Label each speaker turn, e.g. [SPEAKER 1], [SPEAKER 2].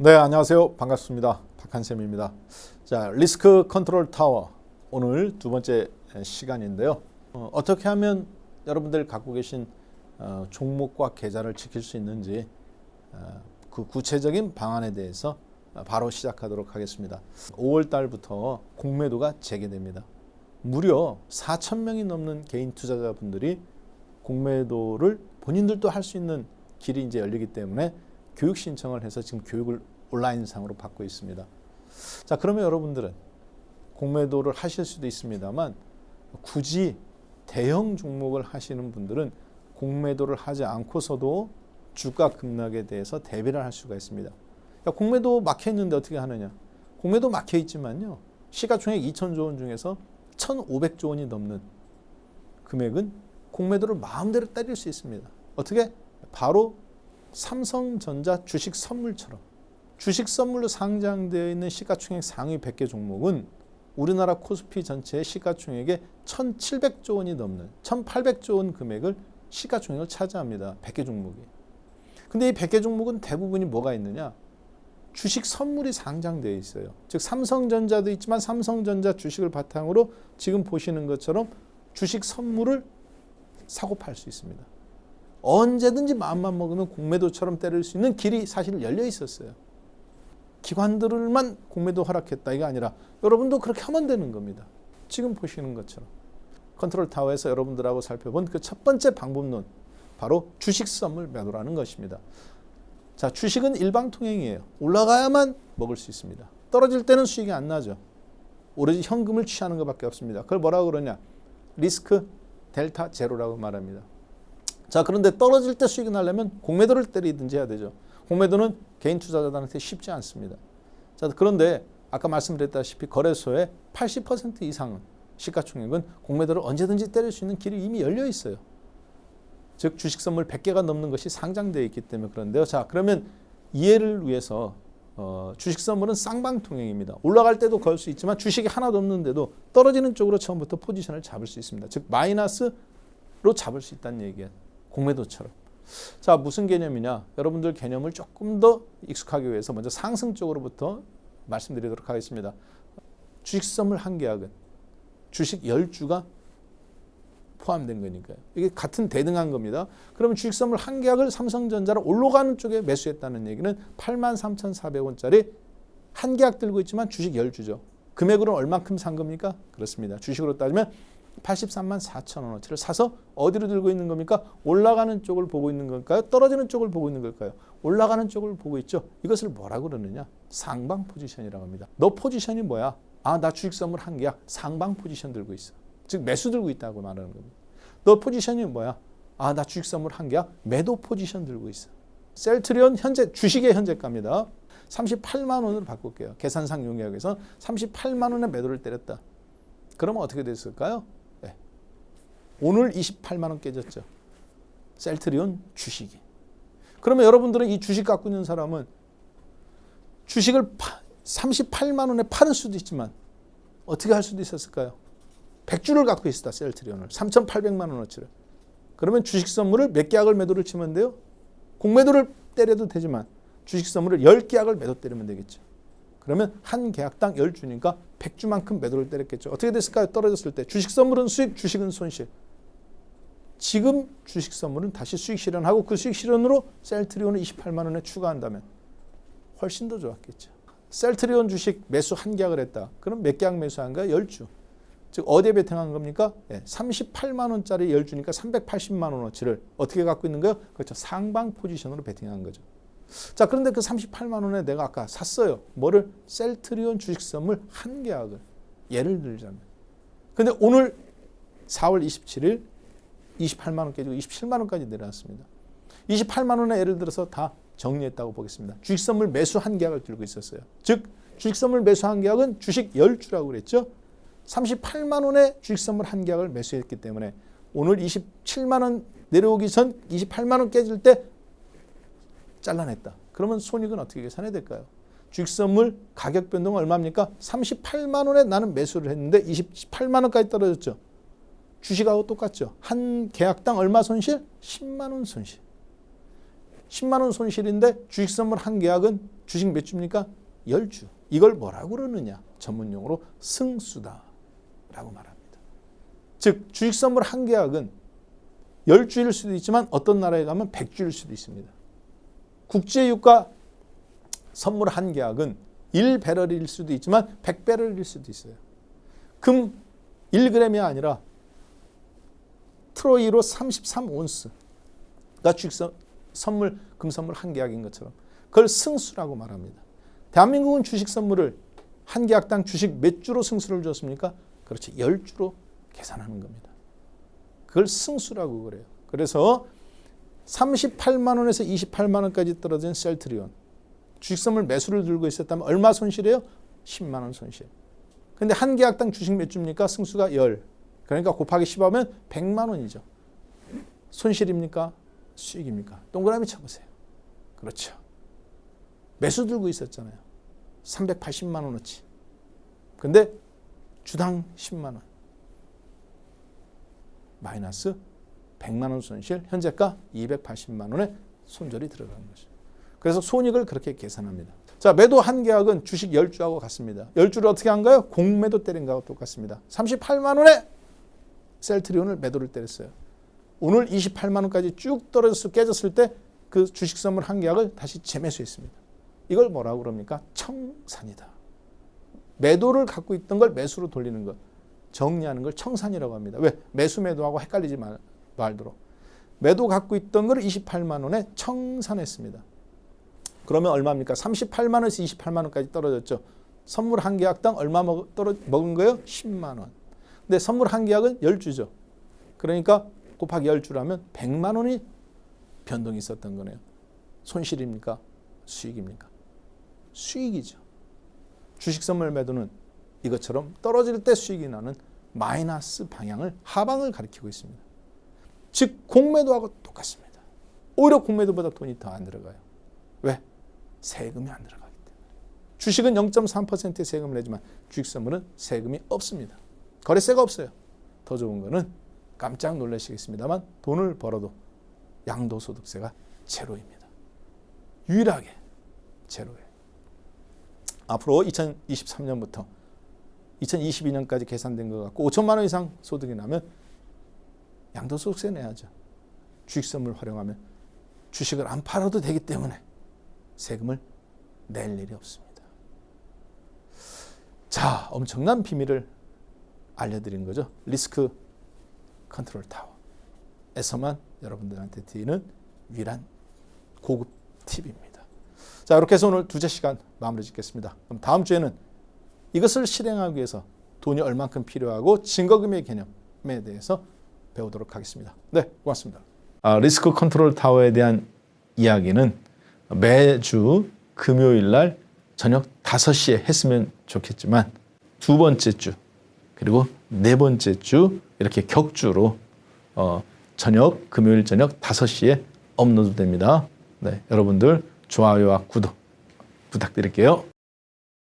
[SPEAKER 1] 네, 안녕하세요. 반갑습니다. 박한쌤입니다. 자, 리스크 컨트롤 타워 오늘 두 번째 시간인데요. 어, 떻게 하면 여러분들 갖고 계신 어, 종목과 계좌를 지킬 수 있는지 어, 그 구체적인 방안에 대해서 바로 시작하도록 하겠습니다. 5월 달부터 공매도가 재개됩니다. 무려 4천 명이 넘는 개인 투자자분들이 공매도를 본인들도 할 수 있는 길이 이제 열리기 때문에 교육 신청을 해서 지금 교육을 온라인상으로 받고 있습니다. 자, 그러면 여러분들은 공매도를 하실 수도 있습니다만 굳이 대형 종목을 하시는 분들은 공매도를 하지 않고서도 주가 급락에 대해서 대비를 할 수가 있습니다. 그러니까 공매도 막혀 있는데 어떻게 하느냐? 공매도 막혀 있지만요. 시가총액 2천조 원 중에서 1,500조 원이 넘는 금액은 공매도를 마음대로 때릴 수 있습니다. 어떻게? 바로 삼성전자 주식 선물처럼 주식 선물로 상장되어 있는 시가총액 상위 100개 종목은 우리나라 코스피 전체의 시가총액의 1,700조 원이 넘는 1,800조 원 금액을 시가총액을 차지합니다. 100개 종목이. 근데 이 100개 종목은 대부분이 뭐가 있느냐? 주식 선물이 상장되어 있어요. 즉 삼성전자도 있지만 삼성전자 주식을 바탕으로 지금 보시는 것처럼 주식 선물을 사고 팔 수 있습니다. 언제든지 마음만 먹으면 공매도처럼 때릴 수 있는 길이 사실 열려 있었어요. 기관들만 공매도 허락했다 이게 아니라 여러분도 그렇게 하면 되는 겁니다. 지금 보시는 것처럼 컨트롤 타워에서 여러분들하고 살펴본 그 첫 번째 방법론 바로 주식 선물 매도라는 것입니다. 자, 주식은 일방통행이에요. 올라가야만 먹을 수 있습니다. 떨어질 때는 수익이 안 나죠. 오로지 현금을 취하는 것밖에 없습니다. 그걸 뭐라고 그러냐? 리스크 델타 제로라고 말합니다. 자, 그런데 떨어질 때 수익이 나려면 공매도를 때리든지 해야 되죠. 공매도는 개인 투자자들한테 쉽지 않습니다. 자, 그런데 아까 말씀드렸다시피 거래소의 80% 이상은 시가총액은 공매도를 언제든지 때릴 수 있는 길이 이미 열려 있어요. 즉 주식 선물 100개가 넘는 것이 상장되어 있기 때문에 그런데요. 자, 그러면 이해를 위해서 어, 주식 선물은 쌍방통행입니다. 올라갈 때도 걸 수 있지만 주식이 하나도 없는데도 떨어지는 쪽으로 처음부터 포지션을 잡을 수 있습니다. 즉 마이너스로 잡을 수 있다는 얘기예요. 공매도처럼. 자, 무슨 개념이냐? 여러분들 개념을 조금 더 익숙하기 위해서 먼저 상승 쪽으로부터 말씀드리도록 하겠습니다. 주식 선물 한 계약은 주식 10주가 포함된 거니까요. 이게 같은 대등한 겁니다. 그러면 주식 선물 한 계약을 삼성전자로 올라가는 쪽에 매수했다는 얘기는 83,400원짜리 한 계약 들고 있지만 주식 10주죠. 금액으로 얼만큼 산 겁니까? 그렇습니다. 주식으로 따지면 83만 4천 원어치를 사서 어디로 들고 있는 겁니까? 올라가는 쪽을 보고 있는 걸까요? 떨어지는 쪽을 보고 있는 걸까요? 올라가는 쪽을 보고 있죠. 이것을 뭐라고 그러느냐? 상방 포지션이라고 합니다. 너 포지션이 뭐야? 아, 나 주식 선물 한 개야. 상방 포지션 들고 있어. 즉 매수 들고 있다고 말하는 겁니다. 너 포지션이 뭐야? 아, 나 주식 선물 한 개야. 매도 포지션 들고 있어. 셀트리온 현재 주식의 현재가입니다. 38만 원으로 바꿀게요. 계산상 용이하게서 38만 원에 매도를 때렸다. 그러면 어떻게 됐을까요? 네. 오늘 28만 원 깨졌죠. 셀트리온 주식이. 그러면 여러분들은 이 주식 갖고 있는 사람은 주식을 38만 원에 파는 수도 있지만 어떻게 할 수도 있었을까요? 100주를 갖고 있었다. 셀트리온을. 3,800만 원어치를. 그러면 주식 선물을 몇 계약을 매도를 치면 돼요? 공매도를 때려도 되지만 주식 선물을 10계약을 매도 때리면 되겠죠. 그러면 한 계약당 10주니까 100주만큼 매도를 때렸겠죠. 어떻게 됐을까요? 떨어졌을 때 주식 선물은 수익, 주식은 손실. 지금 주식 선물은 다시 수익 실현하고 그 수익 실현으로 셀트리온을 28만 원에 추가한다면 훨씬 더 좋았겠죠. 셀트리온 주식 매수 한 계약을 했다. 그럼 몇 계약 매수한가요? 10주. 즉 어디에 베팅한 겁니까? 예, 38만 원짜리 10주니까 380만 원어치를 어떻게 갖고 있는 거예요? 그렇죠. 상방 포지션으로 베팅한 거죠. 자, 그런데 그 38만 원에 내가 아까 샀어요. 뭐를? 셀트리온 주식 선물 한 계약을. 예를 들자면. 근데 오늘 4월 27일 28만 원 깨지고 27만 원까지 내려왔습니다. 28만 원에 예를 들어서 다 정리했다고 보겠습니다. 주식 선물 매수 한 계약을 들고 있었어요. 즉 주식 선물 매수 한 계약은 주식 10주라고 그랬죠. 38만 원에 주식 선물 한 계약을 매수했기 때문에 오늘 27만 원 내려오기 전 28만 원 깨질 때 잘라냈다. 그러면 손익은 어떻게 계산해야 될까요? 주식 선물 가격 변동 얼마입니까? 38만 원에 나는 매수를 했는데 28만 원까지 떨어졌죠. 주식하고 똑같죠. 한 계약당 얼마 손실? 10만 원 손실. 10만 원 손실인데 주식 선물 한 계약은 주식 몇 주입니까? 10주. 이걸 뭐라고 그러느냐? 전문 용어로 승수다라고 말합니다. 즉 주식 선물 한 계약은 10주일 수도 있지만 어떤 나라에 가면 100주일 수도 있습니다. 국제 유가 선물 한 계약은 1배럴일 수도 있지만 100배럴일 수도 있어요. 금 1g이 아니라 트로이로 33온스가 주식 선- 선물 금 선물 한 계약인 것처럼 그걸 승수라고 말합니다. 대한민국은 주식 선물을 한 계약당 주식 몇 주로 승수를 줬습니까? 그렇지. 10주로 계산하는 겁니다. 그걸 승수라고 그래요. 그래서 38만 원에서 28만 원까지 떨어진 셀트리온 주식 선물 매수를 들고 있었다면 얼마 손실이에요? 10만 원 손실. 근데 한 계약당 주식 몇 주입니까? 승수가 10. 그러니까 곱하기 10하면 100만 원이죠. 손실입니까? 수익입니까? 동그라미 쳐보세요. 그렇죠. 매수 들고 있었잖아요. 380만 원어치. 근데 주당 10만 원. 마이너스 100만 원 손실, 현재가 280만 원의 손절이 들어가는 거죠. 그래서 손익을 그렇게 계산합니다. 자, 매도 한 계약은 주식 10주하고 같습니다. 10주를 어떻게 한가요? 공매도 때린 거하고 똑같습니다. 38만 원에 셀트리온을 매도를 때렸어요. 오늘 28만 원까지 쭉 떨어져서 깨졌을 때 그 주식 선물 한 계약을 다시 재매수했습니다. 이걸 뭐라고 그럽니까? 청산이다. 매도를 갖고 있던 걸 매수로 돌리는 것. 정리하는 걸 청산이라고 합니다. 왜? 매수 매도하고 헷갈리지 말, 말도록. 매도 갖고 있던 걸 28만 원에 청산했습니다. 그러면 얼마입니까? 38만 원에서 28만 원까지 떨어졌죠. 선물 한 계약당 얼마 먹, 떨어, 먹은 거예요? 10만 원. 근데 선물 한 계약은 10주죠. 그러니까 곱하기 10주라면 100만 원이 변동이 있었던 거네요. 손실입니까? 수익입니까? 수익이죠. 주식 선물 매도는 이것처럼 떨어질 때 수익이 나는 마이너스 방향을 하방을 가리키고 있습니다. 즉 공매도하고 똑같습니다. 오히려 공매도보다 돈이 더 안 들어가요. 왜? 세금이 안 들어가기 때문에. 주식은 0.3%의 세금을 내지만 주식 선물은 세금이 없습니다. 거래세가 없어요. 더 좋은 거는 깜짝 놀라시겠습니다만 돈을 벌어도 양도소득세가 제로입니다. 유일하게 제로예요. 앞으로 2023년부터 2022년까지 계산된 것 같고 5천만 원 이상 소득이 나면 양도소득세 내야죠. 주식 선물 활용하면 주식을 안 팔아도 되기 때문에 세금을 낼 일이 없습니다. 자, 엄청난 비밀을 알려드린 거죠. 리스크 컨트롤 타워에서만 여러분들한테 드리는 유일한 고급 팁입니다. 자, 이렇게 해서 오늘 두째 시간 마무리 짓겠습니다. 그럼 다음 주에는 이것을 실행하기 위해서 돈이 얼만큼 필요하고 증거금의 개념에 대해서 배우도록 하겠습니다. 네, 고맙습니다. 아, 리스크 컨트롤 타워에 대한 이야기는 매주 금요일 날 저녁 5시에 했으면 좋겠지만 두 번째 주 그리고 네 번째 주 이렇게 격주로 어, 저녁 금요일 저녁 5시에 업로드 됩니다. 네, 여러분들 좋아요와 구독 부탁드릴게요.